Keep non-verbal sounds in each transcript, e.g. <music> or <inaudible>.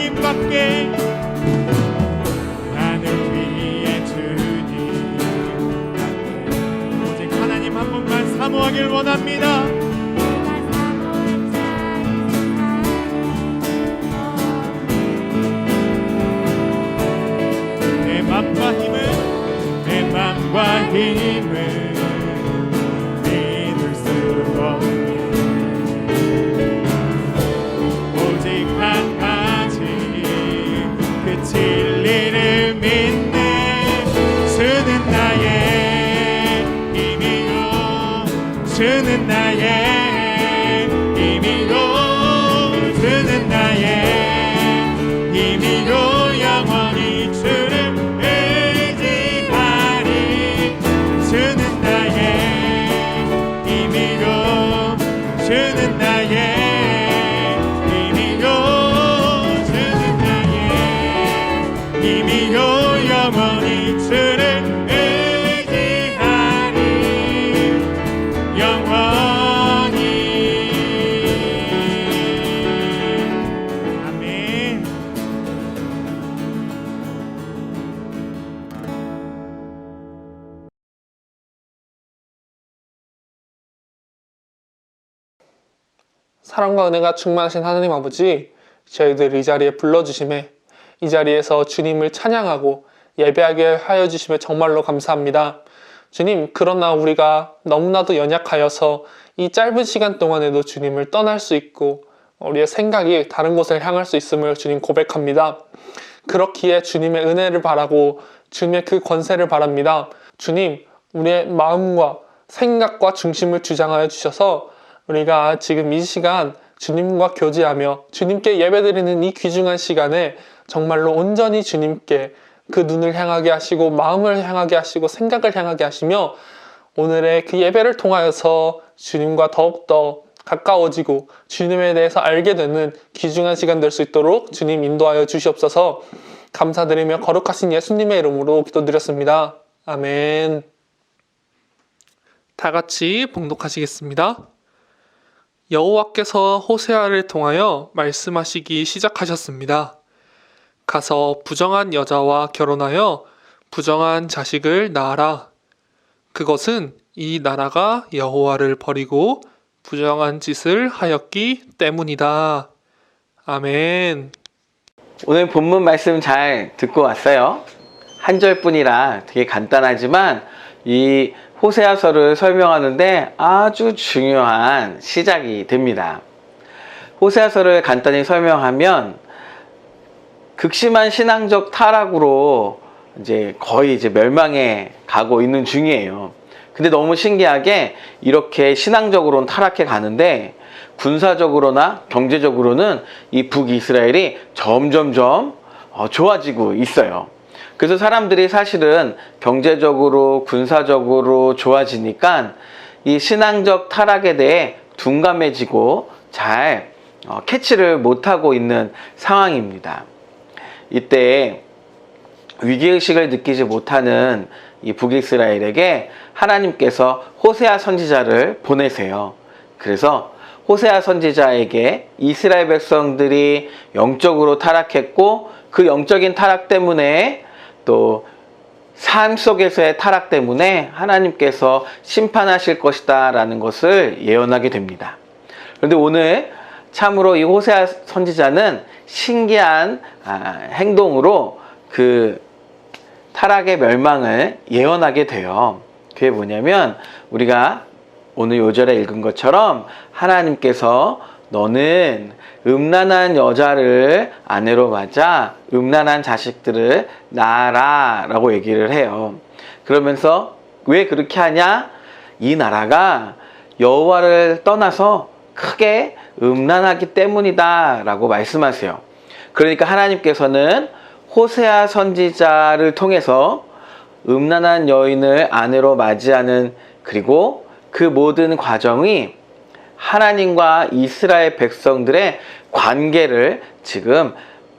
주님밖에 하늘 위에 주님밖에 오직 하나님 한 분만 사모하길 원합니다. 내 맘과 힘을 내 맘과 힘 사랑과 은혜가 충만하신 하나님 아버지, 저희들 이 자리에 불러주심에 이 자리에서 주님을 찬양하고 예배하게 하여 주심에 정말로 감사합니다. 주님, 그러나 우리가 너무나도 연약하여서 이 짧은 시간 동안에도 주님을 떠날 수 있고 우리의 생각이 다른 곳을 향할 수 있음을 주님 고백합니다. 그렇기에 주님의 은혜를 바라고 주님의 그 권세를 바랍니다. 주님, 우리의 마음과 생각과 중심을 주장하여 주셔서 우리가 지금 이 시간 주님과 교제하며 주님께 예배드리는 이 귀중한 시간에 정말로 온전히 주님께 그 눈을 향하게 하시고 마음을 향하게 하시고 생각을 향하게 하시며 오늘의 그 예배를 통하여서 주님과 더욱더 가까워지고 주님에 대해서 알게 되는 귀중한 시간 될 수 있도록 주님 인도하여 주시옵소서 감사드리며 거룩하신 예수님의 이름으로 기도드렸습니다. 아멘. 다 같이 봉독하시겠습니다. 여호와께서 호세아를 통하여 말씀하시기 시작하셨습니다. 가서 부정한 여자와 결혼하여 부정한 자식을 낳아라. 그것은 이 나라가 여호와를 버리고 부정한 짓을 하였기 때문이다. 아멘. 오늘 본문 말씀 잘 듣고 왔어요. 한 절뿐이라 되게 간단하지만 이 호세아서를 설명하는데 아주 중요한 시작이 됩니다. 호세아서를 간단히 설명하면 극심한 신앙적 타락으로 이제 거의 이제 멸망에 가고 있는 중이에요. 근데 너무 신기하게 이렇게 신앙적으로는 타락해 가는데 군사적으로나 경제적으로는 이 북이스라엘이 점점점 어, 좋아지고 있어요. 그래서 사람들이 사실은 경제적으로 군사적으로 좋아지니까 이 신앙적 타락에 대해 둔감해지고 잘 어, 캐치를 못하고 있는 상황입니다. 이때 위기의식을 느끼지 못하는 이 북이스라엘에게 하나님께서 호세아 선지자를 보내세요. 그래서 호세아 선지자에게 이스라엘 백성들이 영적으로 타락했고 그 영적인 타락 때문에 또 삶 속에서의 타락 때문에 하나님께서 심판하실 것이다 라는 것을 예언하게 됩니다. 그런데 오늘 참으로 이 호세아 선지자는 신기한 아, 행동으로 그 타락의 멸망을 예언하게 돼요. 그게 뭐냐면 우리가 오늘 요절에 읽은 것처럼 하나님께서 너는 음란한 여자를 아내로 맞아 음란한 자식들을 낳아라 라고 얘기를 해요. 그러면서 왜 그렇게 하냐? 이 나라가 여호와를 떠나서 크게 음란하기 때문이다 라고 말씀하세요. 그러니까 하나님께서는 호세아 선지자를 통해서 음란한 여인을 아내로 맞이하는 그리고 그 모든 과정이 하나님과 이스라엘 백성들의 관계를 지금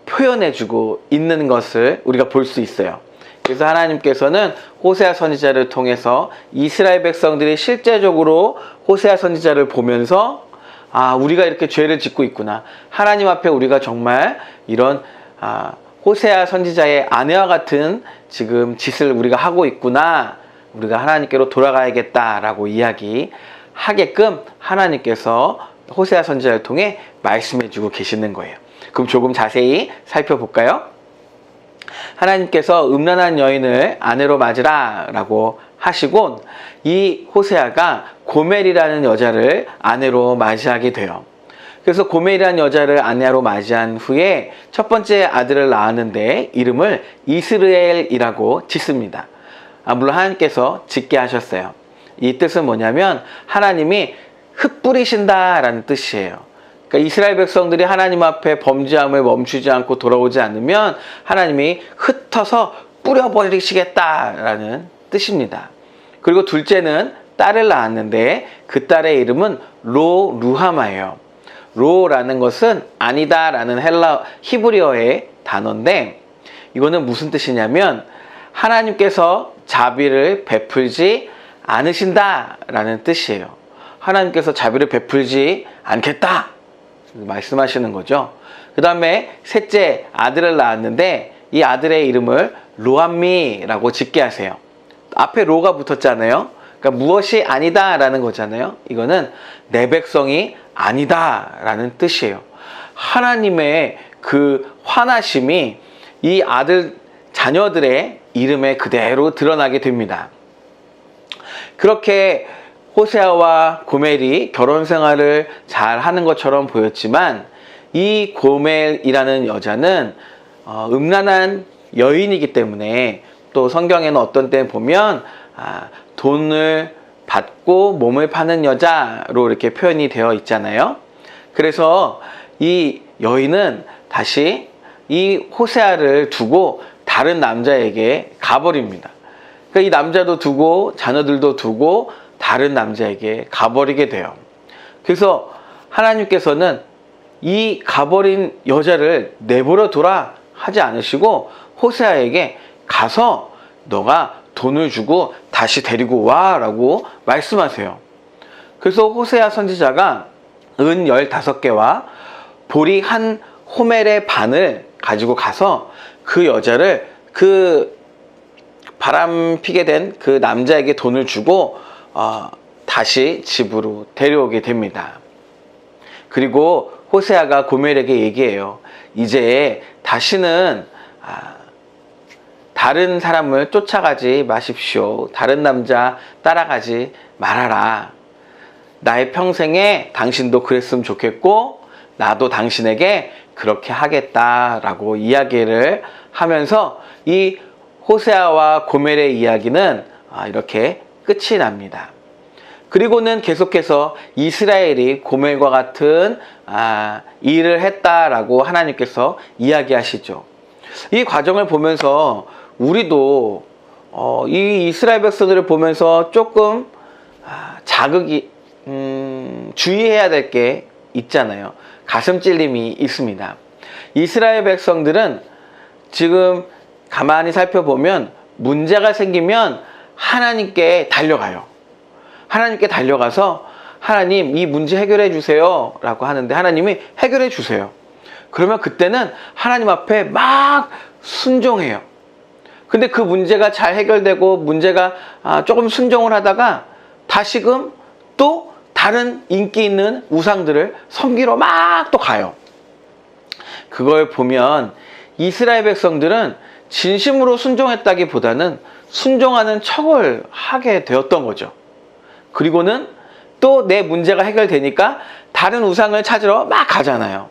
표현해주고 있는 것을 우리가 볼 수 있어요. 그래서 하나님께서는 호세아 선지자를 통해서 이스라엘 백성들이 실제적으로 호세아 선지자를 보면서 아 우리가 이렇게 죄를 짓고 있구나. 하나님 앞에 우리가 정말 이런 아, 호세아 선지자의 아내와 같은 지금 짓을 우리가 하고 있구나. 우리가 하나님께로 돌아가야겠다라고 이야기 하게끔 하나님께서 호세아 선지자를 통해 말씀해 주고 계시는 거예요. 그럼 조금 자세히 살펴볼까요? 하나님께서 음란한 여인을 아내로 맞으라 라고 하시곤 이 호세아가 고멜이라는 여자를 아내로 맞이하게 돼요. 그래서 고멜이라는 여자를 아내로 맞이한 후에 첫 번째 아들을 낳았는데 이름을 이스르엘이라고 짓습니다. 아, 물론 하나님께서 짓게 하셨어요. 이 뜻은 뭐냐면 하나님이 흩뿌리신다라는 뜻이에요. 그러니까 이스라엘 백성들이 하나님 앞에 범죄함을 멈추지 않고 돌아오지 않으면 하나님이 흩어서 뿌려버리시겠다라는 뜻입니다. 그리고 둘째는 딸을 낳았는데 그 딸의 이름은 로 루하마예요. 로라는 것은 아니다라는 헬라 히브리어의 단어인데 이거는 무슨 뜻이냐면 하나님께서 자비를 베풀지 않으신다라는 뜻이에요. 하나님께서 자비를 베풀지 않겠다 말씀하시는 거죠. 그 다음에 셋째 아들을 낳았는데 이 아들의 이름을 로암미라고 짓게 하세요. 앞에 로가 붙었잖아요. 그러니까 무엇이 아니다라는 거잖아요. 이거는 내 백성이 아니다라는 뜻이에요. 하나님의 그 화나심이 이 아들 자녀들의 이름에 그대로 드러나게 됩니다. 그렇게 호세아와 고멜이 결혼 생활을 잘 하는 것처럼 보였지만 이 고멜이라는 여자는 어, 음란한 여인이기 때문에 또 성경에는 어떤 때 보면 아, 돈을 받고 몸을 파는 여자로 이렇게 표현이 되어 있잖아요. 그래서 이 여인은 다시 이 호세아를 두고 다른 남자에게 가버립니다. 그러니까 이 남자도 두고 자녀들도 두고 다른 남자에게 가버리게 돼요. 그래서 하나님께서는 이 가버린 여자를 내버려 둬라 하지 않으시고 호세아에게 가서 너가 돈을 주고 다시 데리고 와라고 말씀하세요. 그래서 호세아 선지자가 은 15개와 보리 한 호멜의 반을 가지고 가서 그 여자를 그 바람 피게 된 그 남자에게 돈을 주고 어, 다시 집으로 데려오게 됩니다. 그리고 호세아가 고멜에게 얘기해요. 이제 다시는 아, 다른 사람을 쫓아가지 마십시오. 다른 남자 따라가지 말아라. 나의 평생에 당신도 그랬으면 좋겠고, 나도 당신에게 그렇게 하겠다라고 이야기를 하면서 이 호세아와 고멜의 이야기는 아, 이렇게 끝이 납니다. 그리고는 계속해서 이스라엘이 고멜과 같은 아, 일을 했다라고 하나님께서 이야기하시죠. 이 과정을 보면서 우리도 어, 이 이스라엘 백성들을 보면서 조금 아, 자극이 음, 주의해야 될 게 있잖아요. 가슴 찔림이 있습니다. 이스라엘 백성들은 지금 가만히 살펴보면 문제가 생기면 하나님께 달려가요. 하나님께 달려가서 하나님 이 문제 해결해 주세요 라고 하는데 하나님이 해결해 주세요. 그러면 그때는 하나님 앞에 막 순종해요. 근데 그 문제가 잘 해결되고 문제가 아, 조금 순종을 하다가 다시금 또 다른 인기 있는 우상들을 섬기러 막 또 가요. 그걸 보면 이스라엘 백성들은 진심으로 순종했다기보다는 순종하는 척을 하게 되었던 거죠. 그리고는 또 내 문제가 해결되니까 다른 우상을 찾으러 막 가잖아요.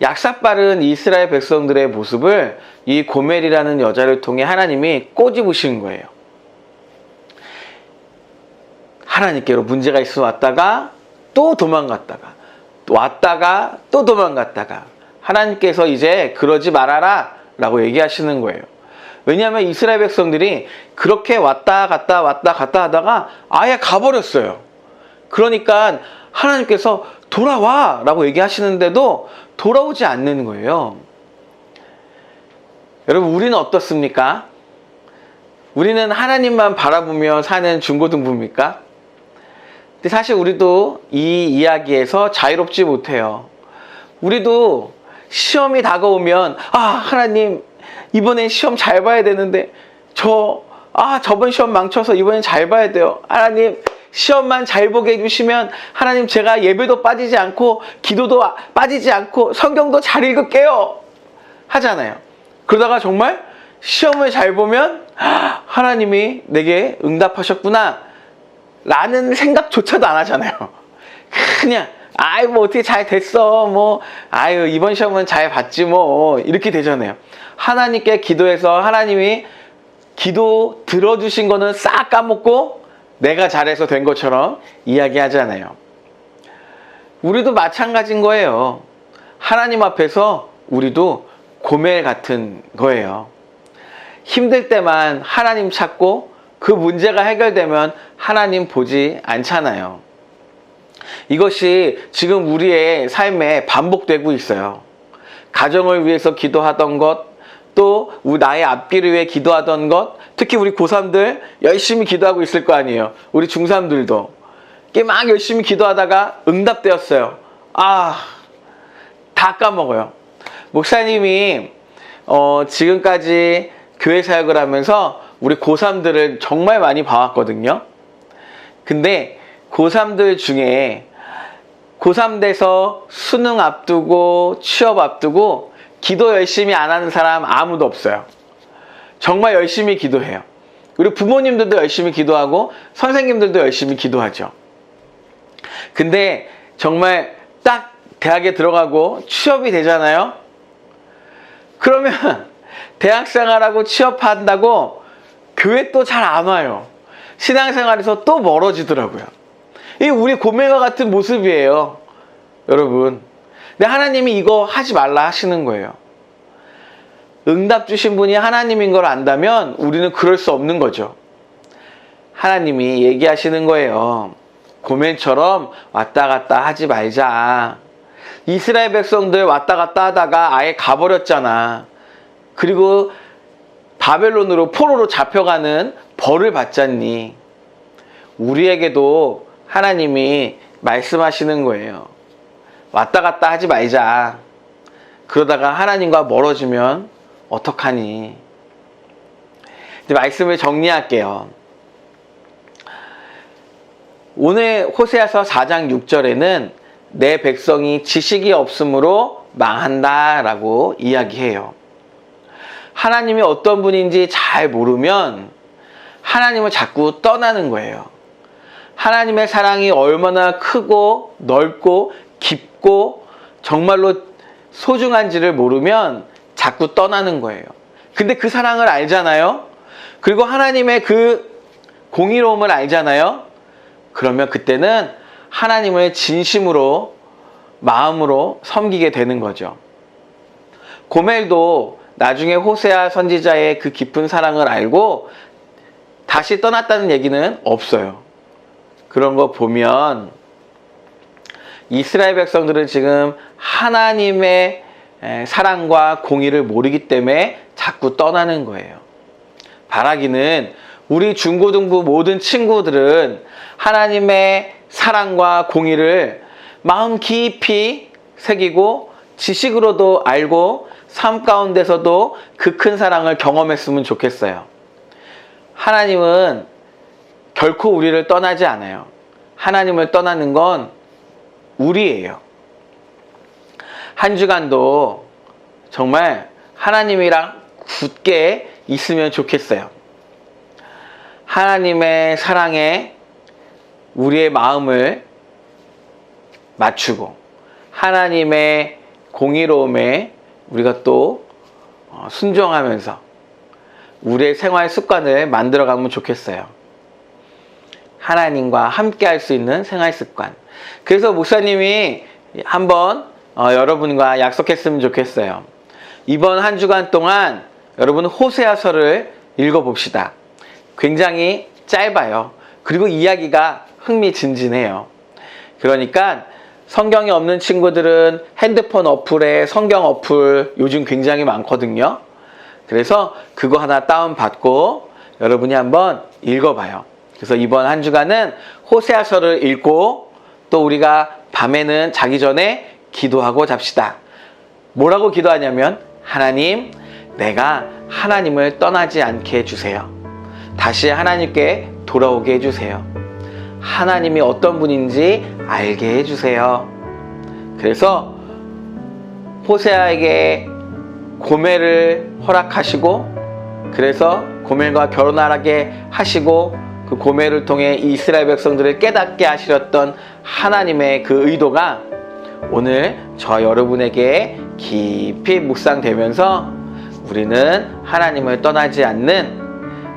약삭빠른 이스라엘 백성들의 모습을 이 고멜이라는 여자를 통해 하나님이 꼬집으신 거예요. 하나님께로 문제가 있어 왔다가 또 도망갔다가 또 왔다가 또 도망갔다가 하나님께서 이제 그러지 말아라 라고 얘기하시는 거예요. 왜냐하면 이스라엘 백성들이 그렇게 왔다 갔다 왔다 갔다 하다가 아예 가버렸어요. 그러니까 하나님께서 돌아와 라고 얘기하시는데도 돌아오지 않는 거예요. 여러분, 우리는 어떻습니까? 우리는 하나님만 바라보며 사는 중고등부입니까? 근데 사실 우리도 이 이야기에서 자유롭지 못해요. 우리도 시험이 다가오면, 아, 하나님, 이번엔 시험 잘 봐야 되는데, 저, 아, 저번 시험 망쳐서 이번엔 잘 봐야 돼요. 하나님, 시험만 잘 보게 해주시면, 하나님, 제가 예배도 빠지지 않고, 기도도 빠지지 않고, 성경도 잘 읽을게요. 하잖아요. 그러다가 정말 시험을 잘 보면, 아, 하나님이 내게 응답하셨구나. 라는 생각조차도 안 하잖아요. <laughs> 그냥, 아이, 뭐, 어떻게 잘 됐어. 뭐, 아유, 이번 시험은 잘 봤지, 뭐. 이렇게 되잖아요. 하나님께 기도해서 하나님이 기도 들어주신 거는 싹 까먹고 내가 잘해서 된 것처럼 이야기하잖아요. 우리도 마찬가지인 거예요. 하나님 앞에서 우리도 고멜 같은 거예요. 힘들 때만 하나님 찾고 그 문제가 해결되면 하나님 보지 않잖아요. 이것이 지금 우리의 삶에 반복되고 있어요. 가정을 위해서 기도하던 것, 또 나의 앞길을 위해 기도하던 것, 특히 우리 고3들 열심히 기도하고 있을 거 아니에요. 우리 중3들도. 막 열심히 기도하다가 응답되었어요. 아, 다 까먹어요. 목사님이 어, 지금까지 교회 사역을 하면서 우리 고3들을 정말 많이 봐왔거든요. 근데 고3들 중에 고3 돼서 수능 앞두고 취업 앞두고 기도 열심히 안 하는 사람 아무도 없어요. 정말 열심히 기도해요. 그리고 부모님들도 열심히 기도하고 선생님들도 열심히 기도하죠. 근데 정말 딱 대학에 들어가고 취업이 되잖아요. 그러면 <laughs> 대학 생활하고 취업한다고 교회 또 잘 안 와요. 신앙생활에서 또 멀어지더라고요. 이 우리 고멜과 같은 모습이에요. 여러분. 근데 하나님이 이거 하지 말라 하시는 거예요. 응답 주신 분이 하나님인 걸 안다면 우리는 그럴 수 없는 거죠. 하나님이 얘기하시는 거예요. 고멜처럼 왔다 갔다 하지 말자. 이스라엘 백성들 왔다 갔다 하다가 아예 가버렸잖아. 그리고 바벨론으로 포로로 잡혀가는 벌을 받잖니. 우리에게도 하나님이 말씀하시는 거예요. 왔다 갔다 하지 말자. 그러다가 하나님과 멀어지면 어떡하니? 이제 말씀을 정리할게요. 오늘 호세아서 4장 6절에는 내 백성이 지식이 없으므로 망한다 라고 이야기해요. 하나님이 어떤 분인지 잘 모르면 하나님을 자꾸 떠나는 거예요. 하나님의 사랑이 얼마나 크고 넓고 깊고 정말로 소중한지를 모르면 자꾸 떠나는 거예요. 근데 그 사랑을 알잖아요? 그리고 하나님의 그 공의로움을 알잖아요? 그러면 그때는 하나님을 진심으로 마음으로 섬기게 되는 거죠. 고멜도 나중에 호세아 선지자의 그 깊은 사랑을 알고 다시 떠났다는 얘기는 없어요. 그런 거 보면 이스라엘 백성들은 지금 하나님의 에, 사랑과 공의를 모르기 때문에 자꾸 떠나는 거예요. 바라기는 우리 중고등부 모든 친구들은 하나님의 사랑과 공의를 마음 깊이 새기고 지식으로도 알고 삶 가운데서도 그 큰 사랑을 경험했으면 좋겠어요. 하나님은 결코 우리를 떠나지 않아요. 하나님을 떠나는 건 우리예요. 한 주간도 정말 하나님이랑 굳게 있으면 좋겠어요. 하나님의 사랑에 우리의 마음을 맞추고 하나님의 공의로움에 우리가 또 어, 순종하면서 우리의 생활 습관을 만들어 가면 좋겠어요. 하나님과 함께 할 수 있는 생활 습관. 그래서 목사님이 한번 어, 여러분과 약속했으면 좋겠어요. 이번 한 주간 동안 여러분 호세아서를 읽어봅시다. 굉장히 짧아요. 그리고 이야기가 흥미진진해요. 그러니까 성경이 없는 친구들은 핸드폰 어플에 성경 어플 요즘 굉장히 많거든요. 그래서 그거 하나 다운받고 여러분이 한번 읽어봐요. 그래서 이번 한 주간은 호세아서를 읽고 또 우리가 밤에는 자기 전에 기도하고 잡시다. 뭐라고 기도하냐면 하나님 내가 하나님을 떠나지 않게 해주세요. 다시 하나님께 돌아오게 해주세요. 하나님이 어떤 분인지 알게 해주세요. 그래서 호세아에게 고멜을 허락하시고 그래서 고멜과 결혼하게 하시고 그 고멜을 통해 이스라엘 백성들을 깨닫게 하시렸던 하나님의 그 의도가 오늘 저 여러분에게 깊이 묵상되면서 우리는 하나님을 떠나지 않는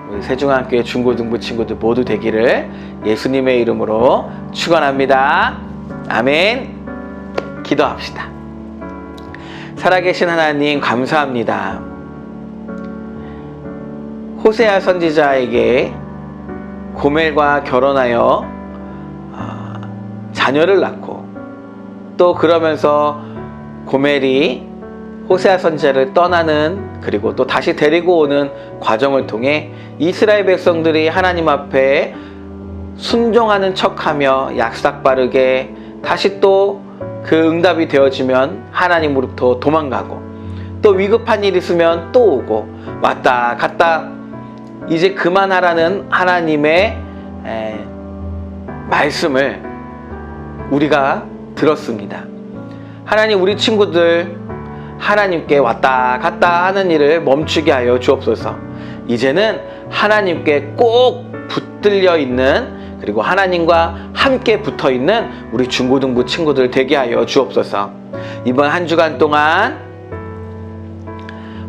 우리 세중학교의 중고등부 친구들 모두 되기를 예수님의 이름으로 축원합니다. 아멘. 기도합시다. 살아계신 하나님 감사합니다. 호세아 선지자에게 고멜과 결혼하여 아, 자녀를 낳고 또 그러면서 고멜이 호세아 선지자를 떠나는 그리고 또 다시 데리고 오는 과정을 통해 이스라엘 백성들이 하나님 앞에 순종하는 척하며 약삭 빠르게 다시 또 그 응답이 되어지면 하나님으로부터 도망가고 또 위급한 일 있으면 또 오고 왔다 갔다 이제 그만하라는 하나님의 에, 말씀을 우리가 들었습니다. 하나님 우리 친구들 하나님께 왔다 갔다 하는 일을 멈추게 하여 주옵소서. 이제는 하나님께 꼭 붙들려 있는 그리고 하나님과 함께 붙어 있는 우리 중고등부 친구들 되게 하여 주옵소서. 이번 한 주간 동안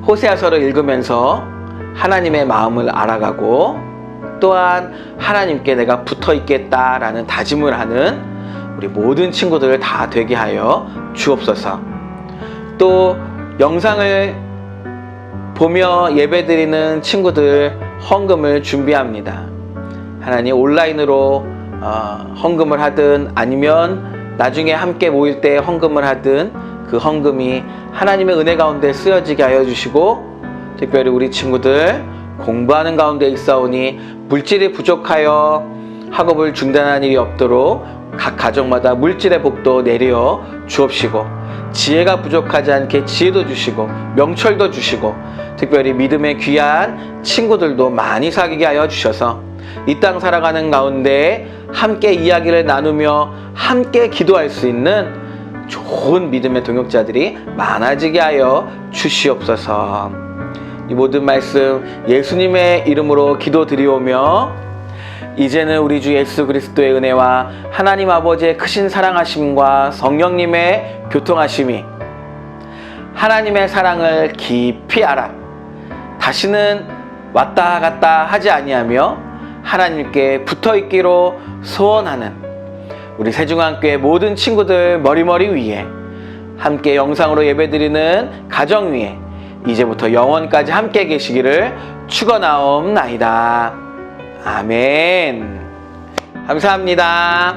호세아서를 읽으면서 하나님의 마음을 알아가고 또한 하나님께 내가 붙어 있겠다라는 다짐을 하는 우리 모든 친구들 다 되게 하여 주옵소서. 또 영상을 보며 예배드리는 친구들 헌금을 준비합니다. 하나님 온라인으로 어, 헌금을 하든 아니면 나중에 함께 모일 때 헌금을 하든 그 헌금이 하나님의 은혜 가운데 쓰여지게 하여 주시고 특별히 우리 친구들 공부하는 가운데 있사오니 물질이 부족하여 학업을 중단한 일이 없도록 각 가정마다 물질의 복도 내려 주옵시고 지혜가 부족하지 않게 지혜도 주시고 명철도 주시고 특별히 믿음의 귀한 친구들도 많이 사귀게 하여 주셔서 이 땅 살아가는 가운데 함께 이야기를 나누며 함께 기도할 수 있는 좋은 믿음의 동역자들이 많아지게 하여 주시옵소서. 이 모든 말씀 예수님의 이름으로 기도드리오며 이제는 우리 주 예수 그리스도의 은혜와 하나님 아버지의 크신 사랑하심과 성령님의 교통하심이 하나님의 사랑을 깊이 알아 다시는 왔다 갔다 하지 아니하며 하나님께 붙어 있기로 소원하는 우리 세중앙교회 모든 친구들 머리머리 위에 함께 영상으로 예배드리는 가정 위에 이제부터 영원까지 함께 계시기를 축원하옵나이다. 아멘. 감사합니다.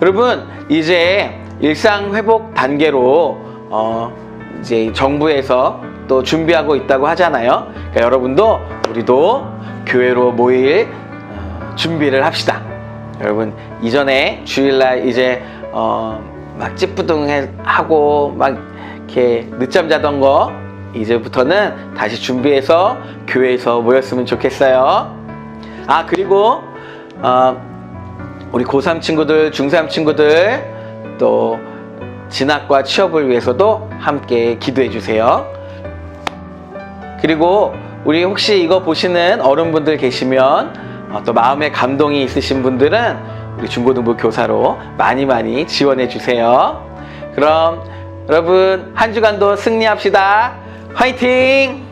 여러분 이제 일상 회복 단계로 어, 이제 정부에서 또 준비하고 있다고 하잖아요. 그러니까 여러분도 우리도 교회로 모일 어, 준비를 합시다. 여러분 이전에 주일날 이제 어, 막 찌뿌둥하고 막 이렇게 늦잠 자던 거 이제부터는 다시 준비해서 교회에서 모였으면 좋겠어요. 아 그리고 어, 우리 고3 친구들, 중3 친구들 또 진학과 취업을 위해서도 함께 기도해 주세요. 그리고 우리 혹시 이거 보시는 어른분들 계시면 어, 또 마음에 감동이 있으신 분들은 우리 중고등부 교사로 많이 많이 지원해 주세요. 그럼 여러분 한 주간도 승리합시다. 화이팅!